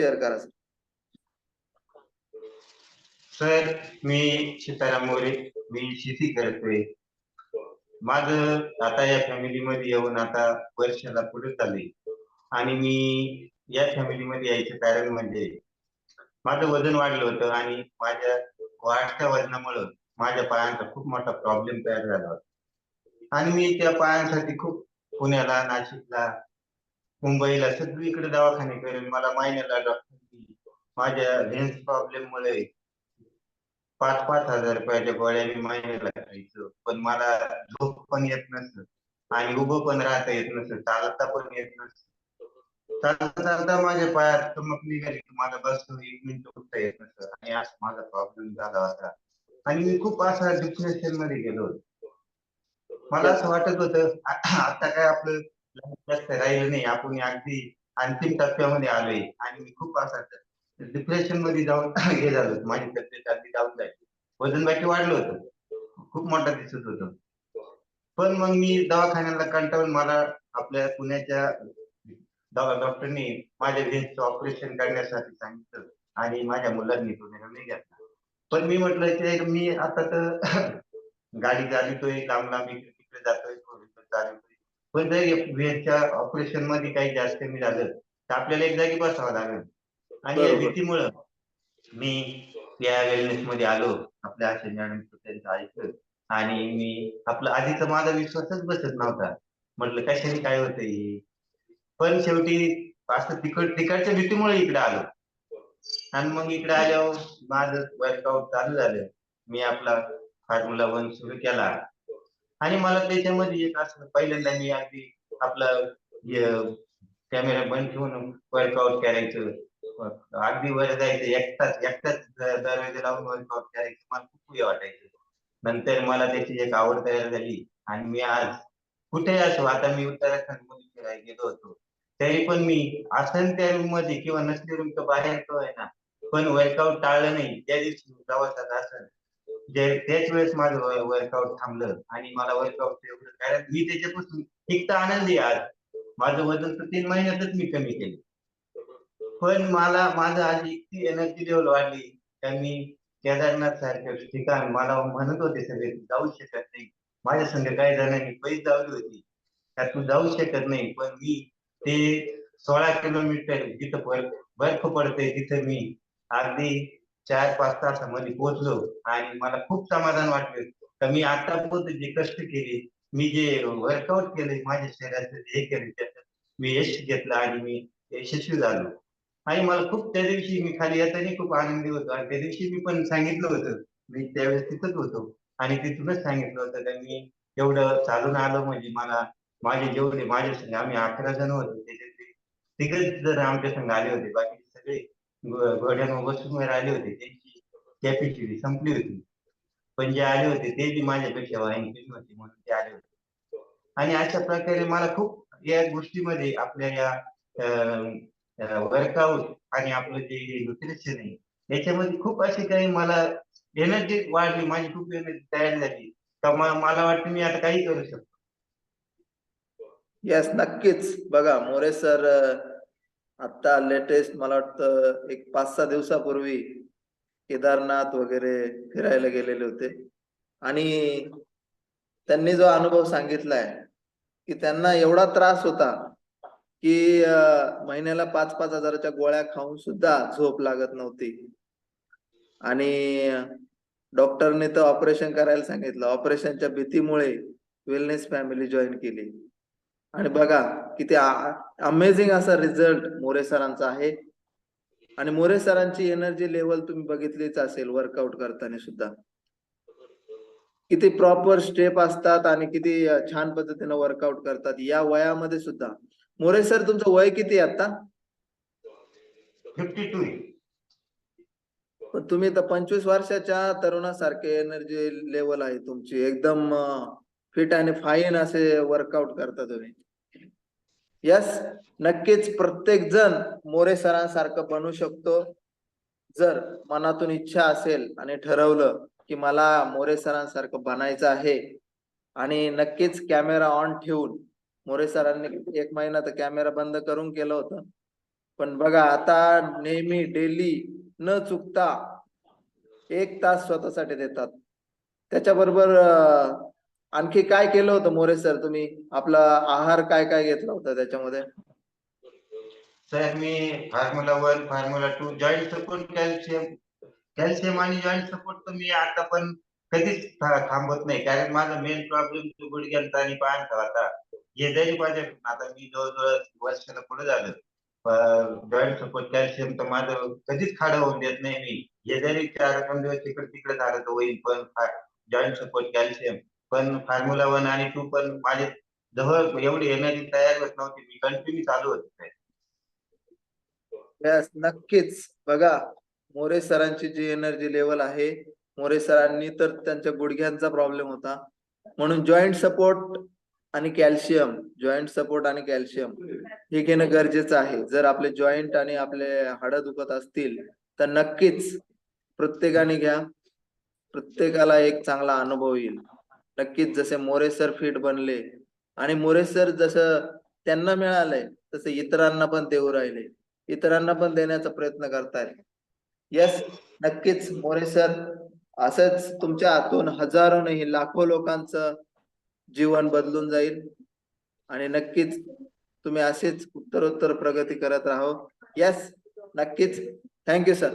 Share करा sir sir मी सीताराम मोरे मी शेती करतोय. माझं आता या फॅमिलीमध्ये येऊन आता वर्षाला पुढे चालले आणि मी या फॅमिलीमध्ये यायचं कारण म्हणजे माझं वजन वाढलं होतं आणि माझ्या वाढत्या वजनामुळं माझ्या पायांचा खूप मोठा प्रॉब्लेम तयार झाला होता. आणि मी त्या पायांसाठी खूप पुण्याला नाशिकला मुंबईला सगळीकडे दवाखाने करेल मला महिन्याला डॉक्टर माझ्या हेल्थ प्रॉब्लेम मुळे पाच पाच हजार रुपयाच्या गोळ्या मी महिन्याला खायचो पण मला झोप पण येत नसत आणि उभं पण राहता येत नसत चालता पण येत नसत. चालता चालता माझ्या पायात चमक निघाली की मला बसतो एक मिनिट उठता येत नसत आणि आज माझा प्रॉब्लेम झाला होता. आणि मी खूप असा डिप्रेशनमध्ये गेलो होतो. मला असं वाटत होतं आता काय आपलं जास्त राहिलं नाही. आपण अगदी अंतिम टप्प्यामध्ये आलोय. आणि मी खूप असा डिप्रेशनमध्ये जाऊन हे झालं होतं. माझी तब्येत अगदी जाऊन जायची वजन बाकी वाढलं होतं. खूप मोठा दिसत होतं. पण मग मी दवाखान्याला कंटाळून मला आपल्या पुण्याच्या डॉक्टरनी माझ्या व्हेन्सचं ऑपरेशन करण्यासाठी सांगितलं. आणि माझ्या मुलांनी तो निर्णय घेतला. पण मी म्हटलं ते मी आता तर गाडी चालितोय लांब लांब इकडे तिकडे जातोय. थोडं पण जर व्हेन्सच्या ऑपरेशनमध्ये काही जास्त कमी झालं तर आपल्याला एक जागी बसावं लागेल. आणि या. भीतीमुळं मी या वेलनेस मध्ये आलो आपल्या आशा मॅडम त्यांचं ऐकलं आणि मी आपला आधीचा माझा विश्वासच बसत नव्हता. म्हटलं कशाने काय होतंय पण शेवटी असं तिकड तिकडच्या भीतीमुळे इकडे आलो. आणि मग इकडे आल्यावर माझं वर्कआउट चालू झालं. मी आपला फॉर्म्युला वन सुरू केला. आणि मला त्याच्यामध्ये एक असं पहिल्यांदा मी अगदी आपला कॅमेरा बंद ठेवून वर्कआउट करायचं. अगदी वर जायचं एकटाच एकटाच द- दरवाजा लावून वर्कआउट करायचं. मला खूप हे वाटायचं. नंतर मला त्याची एक आवड तयार झाली. आणि मी आज कुठे असो आता मी उत्तराखंडमध्ये फिरायला गेलो होतो. तरी पण मी असन त्या रूममध्ये किंवा नसल्या रूमच्या बाहेर तो आहे ना पण वर्कआउट टाळलं नाही. त्या दिवशी प्रवासात असेल त्याच वेळेस माझं वर्कआउट थांबलं आणि मला वर्कआउट एवढं कारण मी त्याच्यापासून एक तर आनंदी आज. माझं वजन तर तीन महिन्यातच मी कमी केलं. पण मला माझं आज इतकी एनर्जी लेवल वाढली तर मी केदारनाथ सारख्या ठिकाण मला म्हणत होते सगळे जाऊ शकत नाही. माझ्या संघ काही जणांनी पैस जावली होती. का तू जाऊ शकत नाही पण मी ते सोळा किलोमीटर जिथं बर्फ बर्फ पडते तिथं मी अगदी चार पाच तासामध्ये पोहोचलो आणि मला खूप समाधान वाटलं. तर मी आतापर्यंत जे कष्ट केले मी जे वर्कआउट केले माझ्या शरीराचं हे केलं त्याचं मी यश घेतलं आणि मी यशस्वी झालो. आणि मला खूप त्या दिवशी मी खाली येताना खूप आनंदी होतो आणि त्या दिवशी मी पण सांगितलं होतं मी त्यावेळेस तिथंच होतो आणि तिथूनच सांगितलं होतं तर मी एवढं चालून आलो म्हणजे मला माझे जेवढे माझ्या संघ आम्ही अकरा जण होतो त्याच्यातले तिघच जण आमच्या संघ आले होते बाकी सगळे घोड्यांवर बसून राहिले होते. त्यांची कॅपॅसिटी संपली होती. पण जे आले होते ते बी माझ्यापेक्षा वाईन केली होती म्हणून ते आले होते. आणि अशा प्रकारे मला खूप या गोष्टीमध्ये आपल्या या वर्कआउट आणि आपलं जे न्यूट्रिशन आहे याच्यामध्ये खूप अशी काही मला एनर्जी वाढली. माझी खूप एनर्जी तयार झाली. तर मला वाटतं मी आता काही करू शकतो. येस नक्कीच. बघा मोरे सर आता लेटेस्ट मला वाटतं एक पाच सहा दिवसापूर्वी केदारनाथ वगैरे फिरायला गेलेले होते. आणि त्यांनी जो अनुभव सांगितलाय की त्यांना एवढा त्रास होता की महिन्याला पाच पाच हजाराच्या गोळ्या खाऊन सुद्धा झोप लागत नव्हती. आणि डॉक्टरने तर ऑपरेशन करायला सांगितलं. ऑपरेशनच्या भीतीमुळे वेलनेस फॅमिली जॉईन केली. आणि बघा किती अमेझिंग असा रिझल्ट मोरे सरांचा आहे. आणि मोरे सरांची एनर्जी लेवल तुम्ही बघितलीच असेल वर्कआउट करताना सुद्धा. किती प्रॉपर स्टेप असतात आणि किती छान पद्धतीने वर्कआउट करतात या वयामध्ये सुद्धा. मोरे सर तुमचं वय किती आहे आता फिफ्टी टू पण तुम्ही तर पंचवीस वर्षाच्या तरुणासारखे एनर्जी लेवल आहे तुमची. एकदम फिट आणि फाईन असे वर्कआउट करता तुम्ही. यस नक्कीच प्रत्येक जण मोरे सरांसारखं बनू शकतो. जर मनातून इच्छा असेल आणि ठरवलं की मला मोरे सरांसारखं बनायचं आहे आणि नक्कीच कॅमेरा ऑन ठेवून मोरे सरांनी एक महिना तर कॅमेरा बंद करून केलं होतं. पण बघा आता नेहमी डेली न चुकता एक तास स्वतःसाठी देतात. त्याच्याबरोबर आणखी काय केलं होतं मोरे सर? तुम्ही आपला आहार काय काय घेतला होता त्याच्यामध्ये? सर मी formula one formula two joint support calcium calcium आणि जॉईंट सपोर्ट तर मी आता पण कधीच थांबत नाही. कारण माझा मेन प्रॉब्लेम गुडघ्यांचा आणि पायांचा होता. हे जरी माझ्या आता मी जवळजवळ वर्षाला पुढे झालं. जॉईंट सपोर्ट कॅल्शियम तर माझं कधीच खाडं होऊन देत नाही मी. हे जरी चार दोन दिवस तिकडे तिकडे झालं तर होईल पण जॉईंट सपोर्ट कॅल्शियम पण फॉर्म्युला वन आणि टू पण माझे जवळ एवढी एनर्जी तयार होत नव्हती. मी कंटिन्यू चालू होत नक्कीच. बघा मोरे सरांची जी एनर्जी लेवल आहे मोरे सरांनी तर त्यांच्या गुडघ्यांचा प्रॉब्लेम होता. म्हणून जॉईंट सपोर्ट आणि कॅल्शियम जॉईंट सपोर्ट आणि कॅल्शियम हे घेणं गरजेचं आहे. जर आपले जॉईंट आणि आपले हाडं दुखत असतील तर नक्कीच प्रत्येकाने घ्या. प्रत्येकाला एक चांगला अनुभव येईल. नक्कीच जसे मोरे सर फिट बनले आणि मोरे सर जसं त्यांना मिळालंय तसं इतरांना पण देऊ राहिले. इतरांना पण देण्याचा प्रयत्न करताय. यस नक्कीच मोरे सर असंच तुमच्या हातून हजारो नाही लाखो लोकांचं जीवन बदलून जाईल. आणि नक्कीच तुम्ही असेच उत्तरोत्तर प्रगती करत राहो. यस नक्कीच. Thank you sir